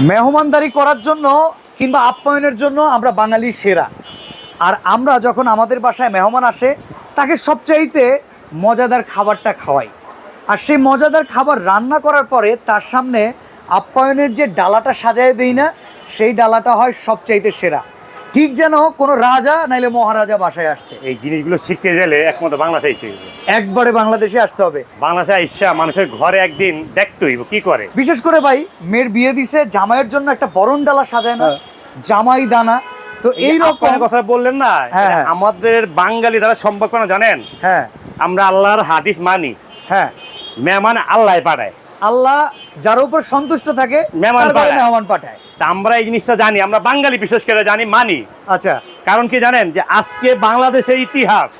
মেহমানদারি করার জন্য কিংবা আপ্যায়নের জন্য আমরা বাঙালি সেরা। আর আমরা যখন আমাদের বাসায় মেহমান আসে, তাকে সবচাইতে মজাদার খাবারটা খাওয়াই। আর সেই মজাদার খাবার রান্না করার পরে তার সামনে আপ্যায়নের যে ডালাটা সাজায় দিই না, সেই ডালাটা হয় সবচাইতে সেরা। ঠিক যেন কোনো রাজা নাইলে মহারাজা বাসায় আসছে। এই জিনিসগুলো শিখতে গেলে একমাত্র বাংলাদেশে শিখতে হবে। একবারে বাংলাদেশে আসতে হবে। বাংলাদেশে ইচ্ছা মানুষের ঘরে একদিন দেখতে হইব কি করে? বিশেষ করে ভাই মেয়ের বিয়ে দিছে জামাইয়ের জন্য একটা বরণ ডালা সাজায় না জামাই দানা। তো এই রকম কথা বললেন না হ্যাঁ, হ্যাঁ। আমাদের বাঙালি দ্বারা সম্ভব কেন জানেন? হ্যাঁ। আমরা আল্লাহর হাদিস মানি। হ্যাঁ। মেহমান আল্লাহ পাঠায়। আল্লাহ যার উপর সন্তুষ্ট থাকে মেহমান পাঠায়। তা আমরা এই জিনিসটা জানি আমরা বাঙালি বিশেষ করে জানি মানি। আচ্ছা। কারণ কি জানেন যে আজকে বাংলাদেশের ইতিহাস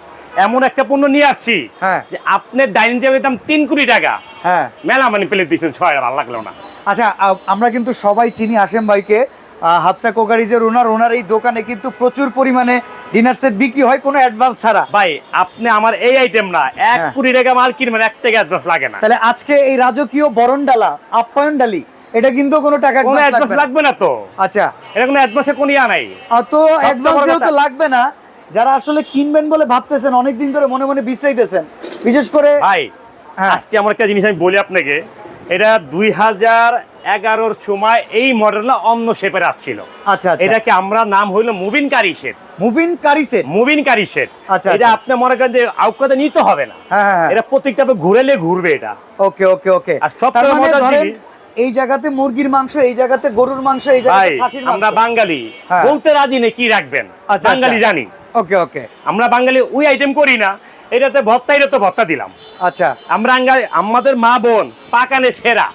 এমন একটা পণ্য নিয়ে আসছি হ্যাঁ। যে আপনার ডাইনিং টেবিলের দাম তিন কোটি টাকা। হ্যাঁ। মেলা মানে প্লেট দিচ্ছেন ছয় ভালো লাগল না। আচ্ছা আমরা কিন্তু সবাই চিনি আসেম ভাইকে। হাফসা কোকারিজের ওনার ওনার এই দোকানে কিন্তু প্রচুর পরিমাণে ডিনার সেট বিক্রি হয় কোনো অ্যাডভান্স ছাড়া। ভাই আপনি আমার এই আইটেম না এক হ্যাঁ। কোটি টাকা মাল কিনবেন এক টাকা অ্যাডভান্স লাগে না। তাহলে আজকে এই রাজকীয় বরণ ডালা আপ্যায়ন ডালি এটা কিন্তু কোনো টাকা কোনো অ্যাডভান্স লাগবে না। তো? আচ্ছা। এটা কোনো অ্যাডভান্সের কোনো ইয়া নাই। অত অ্যাডভান্স যেহেতু লাগবে না যারা আসলে কিনবেন বলে ভাবতেছেন অনেক দিন ধরে মনে মনে বিশ্রাইতেছেন বিশেষ করে ভাই হ্যাঁ। আজকে আমার একটা জিনিস আমি বলি আপনাকে। এটা দুই হাজার এগারোর সময় এই মডেলটা অন্য শেপের আসছিল। আচ্ছা আচ্ছা। এটাকে আমরা নাম হইল মুভিন কারি সেট মুভিন কারি মুভিন কারি আচ্ছা, এটা আচ্ছা। আপনি মনে করেন যে আউকাতে নিতে হবে না। হ্যাঁ হ্যাঁ এটা প্রত্যেকটা ঘুরেলে ঘুরবে এটা। ওকে ওকে ওকে। আর তার মানে এই জায়গাতে মুরগির মাংস এই জায়গাতে গরুর মাংস এই জায়গাতে খাসির আমরা বাঙালি। হ্যাঁ। বলতে রাজি নেই কি রাখবেন? আচ্ছা, বাঙালি। জানি। ওকে ওকে। আমরা বাঙালি ওই আইটেম করি না। এটাতে ভত্তা এটা তো ভত্তা দিলাম। আচ্ছা। আমরা আমাদের মা বোন পাকানে সেরা।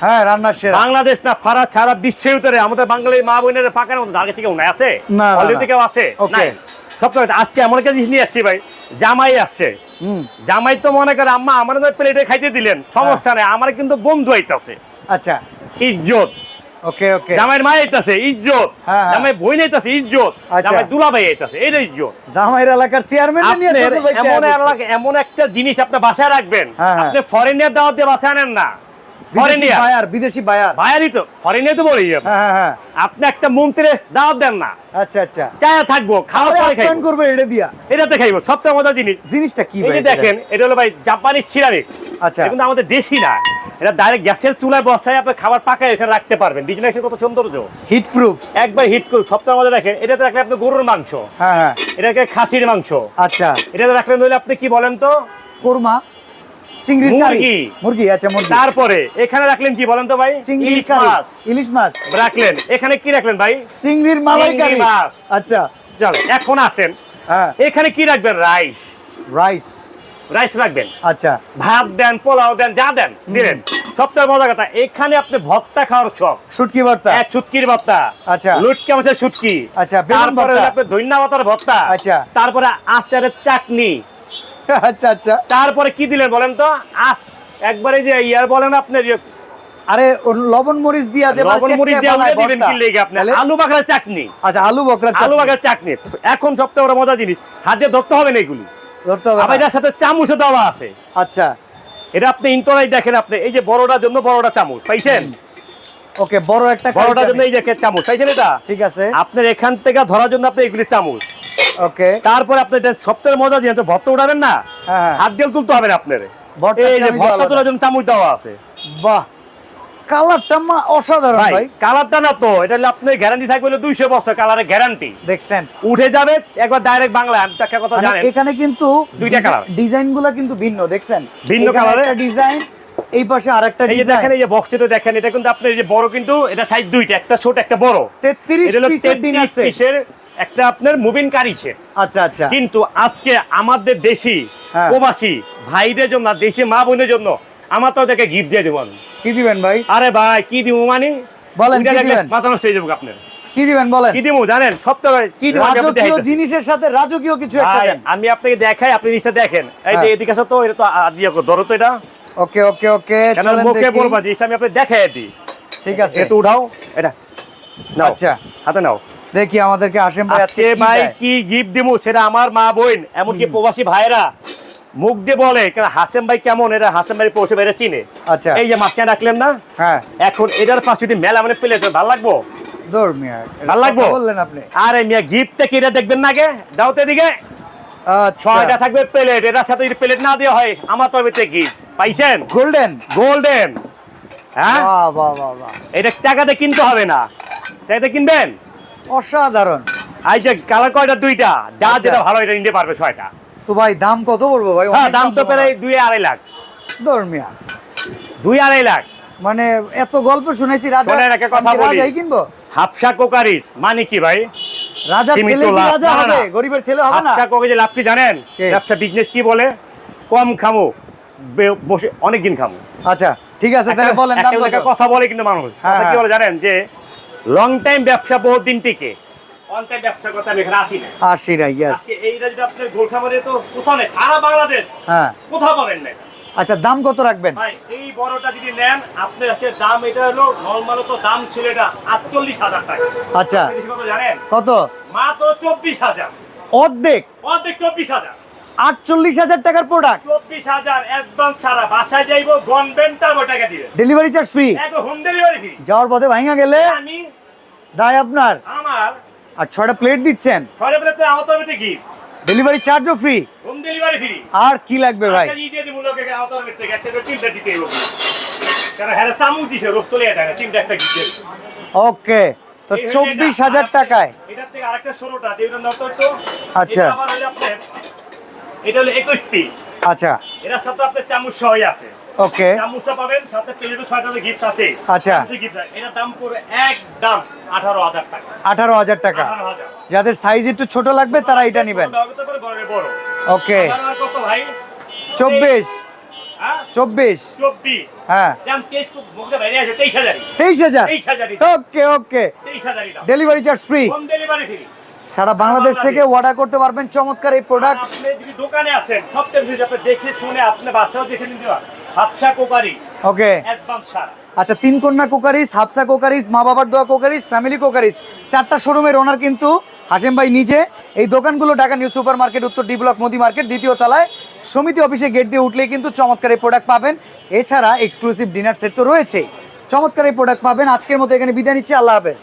হ্যাঁ রান্নার সেরা। বাংলাদেশ না ফারা ছাড়া বিশ্বের ভিতরে আমাদের বাঙালির মা বোনের পাকানের মধ্যে আগে থেকে উনি আছে? না, অলরেডি। কেউ আছে. নাই। সবসময় আজকে এমন একটা জিনিস নিয়ে আসছি ভাই জামাই আসছে হুম। জামাই তো মনে করে আম্মা আমার প্লেটে খাইতে দিলেন সমস্যা নেই আমার কিন্তু বন্ধু আইতাছে। আচ্ছা। ইজ্জত। ওকে ওকে। জামাইয়ের মা আইতাছে ইজ্জত। হ্যাঁ, হ্যাঁ। জামাই বই আইতাছে ইজ্জত। আচ্ছা। জামাই দুলাভাই আইতাছে এটা ইজ্জত। জামাইর এলাকার চেয়ারম্যান নিয়ে এমন এলাকা- এমন একটা জিনিস আপনি বাসায় রাখবেন। হ্যাঁ। আপনি ফরেনিয়ার দাওয়াত দিয়ে বাসায় আনেন না। বিদেশি বায়ার বিদেশি বায়ার ভাইয়ারই তো তো বলি আপনি একটা মন্ত্রীর দাওয়াত দেন না। আচ্ছা আচ্ছা। চায়া থাকব খাওয়ার আরে পরে খাইবো। করবে এটা দিয়া। এটাতে খাইবো সবচেয়ে মজার জিনিস। জিনিসটা কি ভাই দেখেন এটা হলো ভাই জাপানি সিরামিক আচ্ছা। কিন্তু আমাদের দেশি না। এটা ডাইরেক্ট গ্যাসের চুলায় বসায় আপনি খাবার পাকায় এখানে রাখতে পারবেন। ডিজাইন কত সৌন্দর্য। হিট প্রুফ একবার হিট করুন। সবচেয়ে মজা দেখেন এটাতে রাখলে আপনি গরুর মাংস। হ্যাঁ হ্যাঁ। এটাকে খাসির মাংস। আচ্ছা। এটাতে রাখলে নইলে আপনি কি বলেন তো? কোরমা চিংড়ির কারি। মুরগি। আচ্ছা মুরগি। তারপরে এখানে রাখলেন কি বলেন তো ভাই? চিংড়ির কারি। ইলিশ মাছ। রাখলেন। এখানে কি রাখলেন ভাই? চিংড়ির মালাই কারি। মাছ। আচ্ছা। চল এখন আছেন। হ্যাঁ। এখানে কি রাখবেন? রাইস। রাইস। রাইস রাখবেন। আচ্ছা। ভাত দেন পোলাও দেন যা দেন দিলেন। সবচেয়ে মজার কথা এখানে আপনি ভর্তা খাওয়ার শখ। শুটকি ভর্তা? এক সুটকির ভর্তা। আচ্ছা। লুটকা মাছের সুটকি আচ্ছা, তারপরে আপনি ধন্যা পাতার ভর্তা। আচ্ছা। তারপরে আচারের চাটনি। আচ্ছা আচ্ছা। তারপরে কি দিলেন বলেন তো? আস একবারে যে ইয়ার বলেন আপনি আরে লবণ মরিচ দিয়া যে লবণ মরিচ দিয়ে উড়ে দিবেন কি লেগে আপনি আলু বাকড়ার চাটনি। আচ্ছা আলু বকরা আলু বাকড়ার চাটনি। এখন সবচেয়ে বড় মজা জিনিস হাতে ধরতে হবে না এগুলি। ধরতে হবে আবার এটার সাথে চামচও দেওয়া আছে। আচ্ছা। এটা আপনি ইন্তরাই দেখেন আপনি এই যে বড়টার জন্য বড়টা চামচ পাইছেন? ওকে বড় একটা বড়টার জন্য এই যে চামচ পাইছেন এটা? ঠিক আছে। আপনার এখান থেকে ধরার জন্য আপনি এগুলি চামচ। ওকে। তারপরে আপনি এটা সবচেয়ে মজা আপনি ভর্তা উঠাবেন না হ্যাঁ হ্যাঁ। হাত দিয়ে তুলতে হবে না আপনার। এই যে ভর্তা তোলার জন্য চামচ দেওয়া আছে। বাহ কালারটা মা অসাধারণ ভাই কালারটা না তো এটা হলে আপনার গ্যারান্টি থাকবে হলো দুইশো বছর কালারের গ্যারান্টি দেখছেন। উঠে যাবে একবার ডাইরেক্ট বাংলা আমি একটা কথা মানে জানেন। এখানে কিন্তু দুইটা colour। ডিজাইনগুলা কিন্তু ভিন্ন দেখছেন? ভিন্ন ডিজাইন এই পাশে আরেকটা এই ডিজাইন। দেখেন এই যে বক্সটা দেখেন এটা কিন্তু আপনার এই যে বড় কিন্তু এটা সাইজ দুইটা একটা ছোট একটা বড়। 33 পিসের ডিনার 33 সেট পিসের একটা আপনার মুভিং কারি সেট আচ্ছা আচ্ছা। কিন্তু আজকে আমাদের দেশি হ্যাঁ। প্রবাসী ভাইদের জন্য দেশি মা বোনের জন্য আমার তো ওদেরকে গিফট দিয়ে দেবো আমি। কি দিবেন ভাই? আরে ভাই কি দিব মানে? বলেন, কি দিবেন? মাথা নষ্ট হয়ে যাব আপনার। কি দিবেন বলেন। কি দিব জানেন? সপ্তাহে কি দিব? রাজকীয় জিনিসের সাথে রাজকীয় কিছু একটা দেন। আমি আপনাকে দেখাই আপনি জিনিসটা দেখেন। এই যে হ্যাঁ। এদিকে আসো তো এটা তো দিয়ে ধরো তো এটা। ওকে ওকে ওকে চলেন মুখে দেখি। বলবা জিনিসটা আমি আপনাকে দেখাই দিই ঠিক আছে। এতো উঠাও এটা। নাও আচ্ছা। হাতে নাও। দেখি আমাদেরকে আসেম ভাই আজকে কি ভাই কি গিফট দিব সেটা আমার মা বোন এমনকি প্রবাসী ভাইরা মুখ দিয়ে বলে হাসেম ভাই কেমন? এটা হাসেম ভাই পৌঁছে বাইরে চিনে। আচ্ছা। এই যে মাছটা রাখলেন না? হ্যাঁ। এখন এটার পাশে যদি মেলা মানে পেলে ভালো লাগবো? দৌড় মিয়া ভালো লাগবো? বললেন আপনি। আরে মিয়া গিফটটা কি এটা দেখবেন না আগে? দিকে ছয়টা আচ্ছা। থাকবে প্লেট এটার সাথে যদি প্লেট না দেওয়া হয় আমার তরফে গিফট পাইছেন? গোল্ডেন গোল্ডেন হ্যাঁ? বাহ বাহ বাহ এটা টাকাতে কিনতে হবে না। টাকাতে কিনবেন? অসাধারণ। এই যে কালার কয়টা? দুইটা। যা আচ্ছা। যেটা ভালো এটা নিতে পারবে ছয়টা। তো ভাই দাম কত পড়ব ভাই? হ্যাঁ দাম তো প্রায়। দুই আড়াই লাখ। দৌড় মিয়া। দুই আড়াই লাখ। মানে এত গল্প শুনেছি রাজা কথা বলি। রাজাই কিনবো? হাফসা কোকারিস মানে কি ভাই? সীমিত ছেলে রাজা হবে। গরিবের ছেলে হবে না? হাফসা কোকারিস লাভ কি জানেন? ব্যবসা বিজনেস কি বলে? কম খামো বসে অনেক দিন খামো। আচ্ছা ঠিক আছে তাহলে বলেন দাম কথা বলে কিন্তু মানুষ। হ্যাঁ, কথা কি হ্যাঁ। বলে জানেন যে লং টাইম ব্যবসা বহুত দিন টিকে। আসি না ইয়েস হ্যাঁ। আচ্ছা দাম কত রাখবেন? ভাই এই বড়টা যদি নেন আপনার আজকে দাম এটা হলো নর্মাল তো দাম ছিল এটা আটচল্লিশ হাজার টাকা। আচ্ছা। কত জানেন? কত? মাত্র চব্বিশ হাজার। অর্ধেক? অর্ধেক চব্বিশ হাজার। আটচল্লিশ হাজার টাকার প্রোডাক্ট চব্বিশ হাজার একদম সারা বাসায় যাইবো গনবেন তারপর টাকা দিবেন delivery charge free home delivery free যাওয়ার পথে ভাঙা গেলে? আমি দায় আপনার। আমার আর ছয়টা প্লেট দিচ্ছেন? ছয় প্লেটে আমার কি ডেলিভারি চার্জও ফ্রি হোম ডেলিভারি ফ্রি আর কি লাগবে ভাই? দিয়ে দিব লোকে আমার তরফে থেকে একটা করে তিনটা দিতে হবে। কারণ হ্যাঁ চামচ দিছে রোগ চলে যায় তিনটা একটা দিতে ওকে তো চব্বিশ হাজার টাকায়। এটার থেকে আরেকটা ষোলোটা দিয়ে দাও তো আচ্ছা। এটা হলো একুশ পিস আচ্ছা। এটার সাথে আপনার চামচ সহই আছে। ওকে পাবেন সাথে প্লেটও গিফট আছে। আচ্ছা। এটার দাম পড়বে একদম আঠারো হাজার টাকা। আঠারো হাজার টাকা। যাদের সাইজ একটু ছোট লাগবে তারা এটা নেবেন। ওকে কত ভাই? চব্বিশ। হ্যাঁ? চব্বিশ। চব্বিশ। হ্যাঁ। তেইশ হাজার? Okay okay delivery charge free সারা বাংলাদেশ থেকে অর্ডার করতে পারবেন। চমৎকার এই প্রোডাক্ট আপনি যদি দোকানে আছেন আপনি দেখে শুনে আপনি বাসাও দেখে নিতে হাফসা কোকারি। ওকে। সারা আচ্ছা তিন কন্যা কোকারিস হাফসা কোকারিস মা বাবার দোয়া কোকারিস ফ্যামিলি কোকারিস। চারটা শোরুমের ওনার কিন্তু হাসেম ভাই নিজে। এই দোকানগুলো ঢাকা নিউ সুপার মার্কেট উত্তর ডি ব্লক মোদি মার্কেট দ্বিতীয় তলায়। সমিতি অফিসে গেট দিয়ে উঠলেই কিন্তু চমৎকার এই প্রোডাক্ট পাবেন। এছাড়া এক্সক্লুসিভ ডিনার সেট তো রয়েছেই। চমৎকার এই প্রোডাক্ট পাবেন। আজকের মতো এখানে বিদায় নিচ্ছি। আল্লাহ হাফেজ।